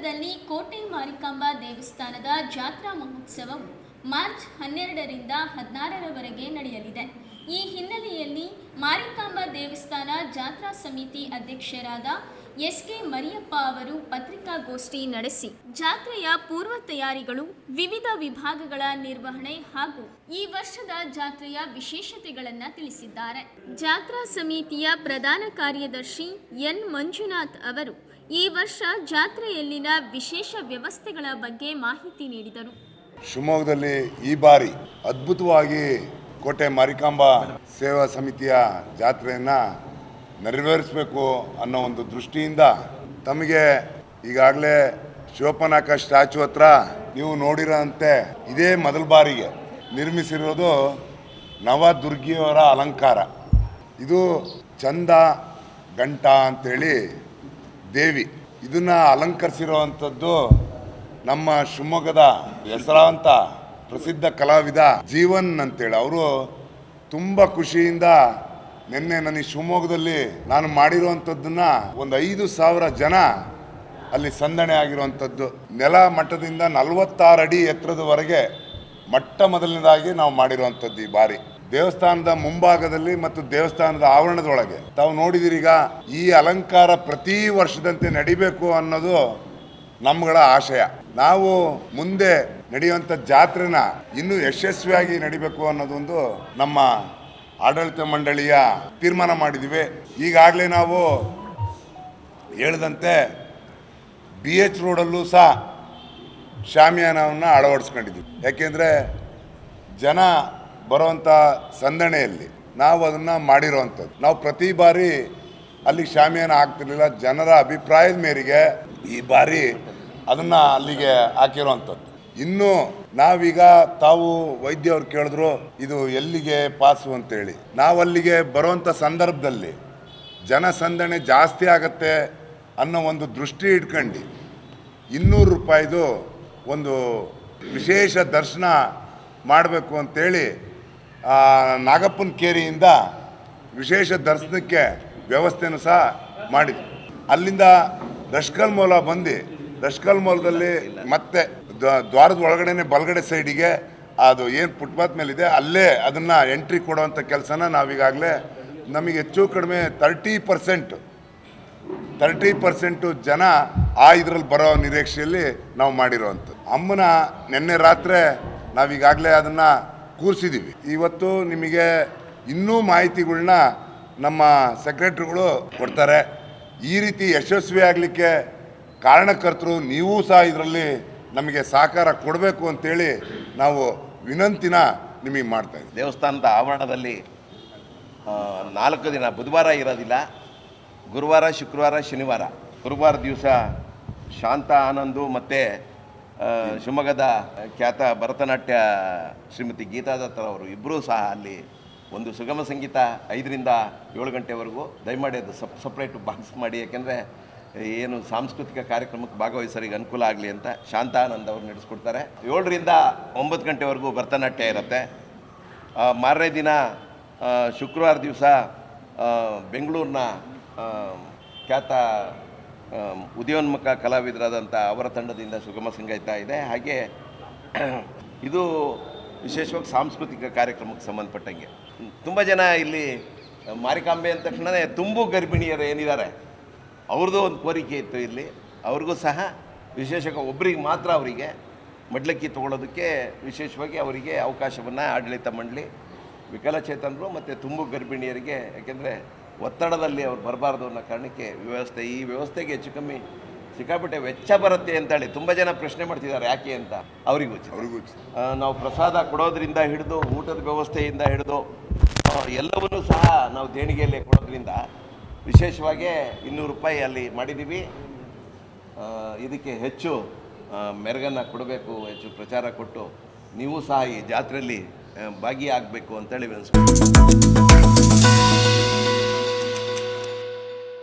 ಶಿವಮೊಗ್ಗದಲ್ಲಿ ಕೋಟೆ ಮಾರಿಕಾಂಬಾ ದೇವಸ್ಥಾನದ ಜಾತ್ರಾ ಮಹೋತ್ಸವವು ಮಾರ್ಚ್ ಹನ್ನೆರಡರಿಂದ ಹದಿನಾರರವರೆಗೆ ನಡೆಯಲಿದೆ. ಈ ಹಿನ್ನೆಲೆಯಲ್ಲಿ ಮಾರಿಕಾಂಬಾ ದೇವಸ್ಥಾನ ಜಾತ್ರಾ ಸಮಿತಿ ಅಧ್ಯಕ್ಷರಾದ ಎಸ್ ಕೆ ಮರಿಯಪ್ಪ ಅವರು ಪತ್ರಿಕಾಗೋಷ್ಠಿ ನಡೆಸಿ, ಜಾತ್ರೆಯ ಪೂರ್ವ ತಯಾರಿಗಳು, ವಿವಿಧ ವಿಭಾಗಗಳ ನಿರ್ವಹಣೆ ಹಾಗೂ ಈ ವರ್ಷದ ಜಾತ್ರೆಯ ವಿಶೇಷತೆಗಳನ್ನು ತಿಳಿಸಿದ್ದಾರೆ. ಜಾತ್ರಾ ಸಮಿತಿಯ ಪ್ರಧಾನ ಕಾರ್ಯದರ್ಶಿ ಎನ್ ಮಂಜುನಾಥ್ ಅವರು ಈ ವರ್ಷ ಜಾತ್ರೆಯಲ್ಲಿನ ವಿಶೇಷ ವ್ಯವಸ್ಥೆಗಳ ಬಗ್ಗೆ ಮಾಹಿತಿ ನೀಡಿದರು. ಶಿವಮೊಗ್ಗದಲ್ಲಿ ಈ ಬಾರಿ ಅದ್ಭುತವಾಗಿ ಕೋಟೆ ಮಾರಿಕಾಂಬಾ ಸೇವಾ ಸಮಿತಿಯ ಜಾತ್ರೆಯನ್ನು ನೆರವೇರಿಸಬೇಕು ಅನ್ನೋ ಒಂದು ದೃಷ್ಟಿಯಿಂದ ತಮಗೆ ಈಗಾಗಲೇ ಶಿವಪ್ಪನಾಕ ಸ್ಟ್ಯಾಚು ಹತ್ರ ನೀವು ನೋಡಿರೋಂತೆ ಇದೇ ಮೊದಲ ಬಾರಿಗೆ ನಿರ್ಮಿಸಿರೋದು ನವದುರ್ಗಿಯವರ ಅಲಂಕಾರ. ಇದು ಚಂದ ಗಂಟ ಅಂತೇಳಿ ದೇವಿ, ಇದನ್ನ ಅಲಂಕರಿಸಿರುವಂಥದ್ದು ನಮ್ಮ ಶಿವಮೊಗ್ಗದ ಹೆಸರಾಂತ ಪ್ರಸಿದ್ಧ ಕಲಾವಿದ ಜೀವನ್ ಅಂತೇಳಿ. ಅವರು ತುಂಬ ಖುಷಿಯಿಂದ ನಿನ್ನೆ ನನಗೆ ಶಿವಮೊಗ್ಗದಲ್ಲಿ ನಾನು ಮಾಡಿರುವಂಥದ್ದನ್ನ ಒಂದು ಐದು ಸಾವಿರ ಜನ ಅಲ್ಲಿ ಸಂದಣೆ ಆಗಿರುವಂಥದ್ದು. ನೆಲ ಮಟ್ಟದಿಂದ ನಲವತ್ತಾರು ಅಡಿ ಎತ್ತರದವರೆಗೆ ಮೊಟ್ಟ ಮೊದಲನೇದಾಗಿ ನಾವು ಮಾಡಿರುವಂಥದ್ದು ಈ ಬಾರಿ. ದೇವಸ್ಥಾನದ ಮುಂಭಾಗದಲ್ಲಿ ಮತ್ತು ದೇವಸ್ಥಾನದ ಆವರಣದೊಳಗೆ. ತಾವು ನೋಡಿದಿರೀಗ ಈ ಅಲಂಕಾರ ಪ್ರತಿ ವರ್ಷದಂತೆ ನಡಿಬೇಕು ಅನ್ನೋದು ನಮ್ಗಳ ಆಶಯ. ನಾವು ಮುಂದೆ ನಡೆಯುವಂಥ ಜಾತ್ರೆನ ಇನ್ನೂ ಯಶಸ್ವಿಯಾಗಿ ನಡಿಬೇಕು ಅನ್ನೋದೊಂದು ನಮ್ಮ ಆಡಳಿತ ಮಂಡಳಿಯ ತೀರ್ಮಾನ ಮಾಡಿದ್ದೀವಿ ಈಗಾಗಲೇ ನಾವು ಹೇಳಿದಂತೆ ಬಿ ಎಚ್ ರೋಡಲ್ಲೂ ಸಹ ಶಾಮಿಯಾನವನ್ನು ಅಳವಡಿಸ್ಕೊಂಡಿದ್ದೀವಿ ಯಾಕೆಂದರೆ ಜನ ಬರುವಂಥ ಸಂದಣೆಯಲ್ಲಿ ನಾವು ಅದನ್ನು ಮಾಡಿರೋವಂಥದ್ದು. ನಾವು ಪ್ರತಿ ಬಾರಿ ಅಲ್ಲಿ ಶಾಮಿಯಾನ ಆಗ್ತಿರ್ಲಿಲ್ಲ. ಜನರ ಅಭಿಪ್ರಾಯದ ಮೇರೆಗೆ ಈ ಬಾರಿ ಅದನ್ನು ಅಲ್ಲಿಗೆ ಹಾಕಿರೋವಂಥದ್ದು. ಇನ್ನು ನಾವೀಗ ತಾವು ವೈದ್ಯವ್ರು ಕೇಳಿದ್ರು, ಇದು ಎಲ್ಲಿಗೆ ಪಾಸು ಅಂತೇಳಿ. ನಾವಲ್ಲಿಗೆ ಬರುವಂಥ ಸಂದರ್ಭದಲ್ಲಿ ಜನಸಂದಣೆ ಜಾಸ್ತಿ ಆಗತ್ತೆ ಅನ್ನೋ ಒಂದು ದೃಷ್ಟಿ ಇಟ್ಕೊಂಡು ಇನ್ನೂರು ರೂಪಾಯಿದು ಒಂದು ವಿಶೇಷ ದರ್ಶನ ಮಾಡಬೇಕು ಅಂತೇಳಿ ನಾಗಪ್ಪನ ಕೇರಿಯಿಂದ ವಿಶೇಷ ದರ್ಶನಕ್ಕೆ ವ್ಯವಸ್ಥೆಯನ್ನು ಸಹ ಮಾಡಿದ್ವಿ ಅಲ್ಲಿಂದ ದಶ್ಕಲ್ ಮೂಲ ಬಂದು ದಶ್ಕಲ್ ಮೂಲದಲ್ಲಿ ಮತ್ತೆ ದ್ವ- ದ್ವಾರದ ಒಳಗಡೆನೆ ಬಲಗಡೆ ಸೈಡಿಗೆ ಅದು ಏನು ಫುಟ್ಪಾತ್ ಮೇಲಿದೆ, ಅಲ್ಲೇ ಅದನ್ನು ಎಂಟ್ರಿ ಕೊಡುವಂಥ ಕೆಲಸನ ನಾವೀಗಾಗಲೇ ನಮಗೆ ಹೆಚ್ಚು ಕಡಿಮೆ ತರ್ಟಿ ಪರ್ಸೆಂಟ್, ತರ್ಟಿ ಪರ್ಸೆಂಟು ಜನ ಆ ಇದರಲ್ಲಿ ಬರೋ ನಿರೀಕ್ಷೆಯಲ್ಲಿ ನಾವು ಮಾಡಿರೋವಂಥದ್ದು. ಅಮ್ಮನ ನಿನ್ನೆ ರಾತ್ರಿ ನಾವೀಗಾಗಲೇ ಅದನ್ನು ಕೂರಿಸಿದ್ದೀವಿ ಇವತ್ತು ನಿಮಗೆ ಇನ್ನೂ ಮಾಹಿತಿಗಳನ್ನ ನಮ್ಮ ಸೆಕ್ರೆಟ್ರಿಗಳು ಕೊಡ್ತಾರೆ. ಈ ರೀತಿ ಯಶಸ್ವಿ ಆಗಲಿಕ್ಕೆ ಕಾರಣಕರ್ತರು ನೀವೂ ಸಹ ಇದರಲ್ಲಿ ನಮಗೆ ಸಹಕಾರ ಕೊಡಬೇಕು ಅಂತೇಳಿ ನಾವು ವಿನಂತಿನ ನಿಮಗೆ ಮಾಡ್ತಾ ಇದ್ದೀವಿ. ದೇವಸ್ಥಾನದ ಆವರಣದಲ್ಲಿ ನಾಲ್ಕು ದಿನ ಬುಧವಾರ ಇರೋದಿಲ್ಲ, ಗುರುವಾರ, ಶುಕ್ರವಾರ, ಶನಿವಾರ. ಗುರುವಾರ ದಿವಸ ಶಾಂತ, ಆನಂದು ಮತ್ತು ಶಿವಮೊಗ್ಗದ ಖ್ಯಾತ ಭರತನಾಟ್ಯ ಶ್ರೀಮತಿ ಗೀತಾ ದತ್ತರ್ ಅವರು ಇಬ್ಬರೂ ಸಹ ಅಲ್ಲಿ ಒಂದು ಸುಗಮ ಸಂಗೀತ ಐದರಿಂದ ಏಳು ಗಂಟೆವರೆಗೂ ದಯಮಾಡಿ ಅದು ಸಪ್, ಸಪ್ರೇಟ್ ಬಾಕ್ಸ್ ಮಾಡಿ, ಯಾಕೆಂದರೆ ಏನು ಸಾಂಸ್ಕೃತಿಕ ಕಾರ್ಯಕ್ರಮಕ್ಕೆ ಭಾಗವಹಿಸರಿಗೆ ಅನುಕೂಲ ಆಗಲಿ ಅಂತ ಶಾಂತಾನಂದ್ ಅವರು ನಡೆಸ್ಕೊಡ್ತಾರೆ. ಏಳರಿಂದ ಒಂಬತ್ತು ಗಂಟೆವರೆಗೂ ಭರತನಾಟ್ಯ ಇರುತ್ತೆ. ಮಾರನೇ ದಿನ ಶುಕ್ರವಾರ ದಿವಸ ಬೆಂಗಳೂರಿನ ಖ್ಯಾತ ಉದಯೋನ್ಮುಖ ಕಲಾವಿದರಾದಂಥ ಅವರ ತಂಡದಿಂದ ಸುಗಮ ಸಂಗೀತ ಇದೆ. ಹಾಗೆ ಇದು ವಿಶೇಷವಾಗಿ ಸಾಂಸ್ಕೃತಿಕ ಕಾರ್ಯಕ್ರಮಕ್ಕೆ ಸಂಬಂಧಪಟ್ಟಂಗೆ. ತುಂಬ ಜನ ಇಲ್ಲಿ ಮಾರಿಕಾಂಬೆ ಅಂದ ತಕ್ಷಣವೇ ತುಂಬು ಗರ್ಭಿಣಿಯರು ಏನಿದ್ದಾರೆ, ಅವ್ರದ್ದು ಒಂದು ಕೋರಿಕೆ ಇತ್ತು ಇಲ್ಲಿ. ಅವ್ರಿಗೂ ಸಹ, ವಿಶೇಷವಾಗಿ ಒಬ್ಬರಿಗೆ ಮಾತ್ರ ಅವರಿಗೆ ಮಡ್ಲಕ್ಕಿ ತೊಗೊಳೋದಕ್ಕೆ ವಿಶೇಷವಾಗಿ ಅವರಿಗೆ ಅವಕಾಶವನ್ನು ಆಡಳಿತ ಮಂಡಳಿ, ವಿಕಲಚೇತನರು ಮತ್ತು ತುಂಬು ಗರ್ಭಿಣಿಯರಿಗೆ, ಯಾಕೆಂದರೆ ಒತ್ತಡದಲ್ಲಿ ಅವ್ರು ಬರಬಾರ್ದು ಅನ್ನೋ ಕಾರಣಕ್ಕೆ ವ್ಯವಸ್ಥೆ ಈ ವ್ಯವಸ್ಥೆಗೆ ಹೆಚ್ಚು ಕಮ್ಮಿ ಸಿಕ್ಕಾಪಟ್ಟೆ ವೆಚ್ಚ ಬರುತ್ತೆ ಅಂತೇಳಿ ತುಂಬ ಜನ ಪ್ರಶ್ನೆ ಮಾಡ್ತಿದ್ದಾರೆ ಯಾಕೆ ಅಂತ. ಅವರಿಗೂ ಅವ್ರಿಗೂ ನಾವು ಪ್ರಸಾದ ಕೊಡೋದ್ರಿಂದ ಹಿಡಿದು ಊಟದ ವ್ಯವಸ್ಥೆಯಿಂದ ಹಿಡಿದು ಎಲ್ಲವನ್ನೂ ಸಹ ನಾವು ದೇಣಿಗೆಯಲ್ಲಿ ಕೊಡೋದ್ರಿಂದ ವಿಶೇಷವಾಗಿ ಇನ್ನೂರು ರೂಪಾಯಿ ಅಲ್ಲಿ ಮಾಡಿದ್ದೀವಿ. ಇದಕ್ಕೆ ಹೆಚ್ಚು ಮೆರಗನ್ನು ಕೊಡಬೇಕು ಹೆಚ್ಚು ಪ್ರಚಾರ ಕೊಟ್ಟು ನೀವು ಸಹ ಈ ಜಾತ್ರೆಯಲ್ಲಿ ಭಾಗಿಯಾಗಬೇಕು ಅಂತೇಳಿ ವಿನಿಸ್ಕೊಂಡು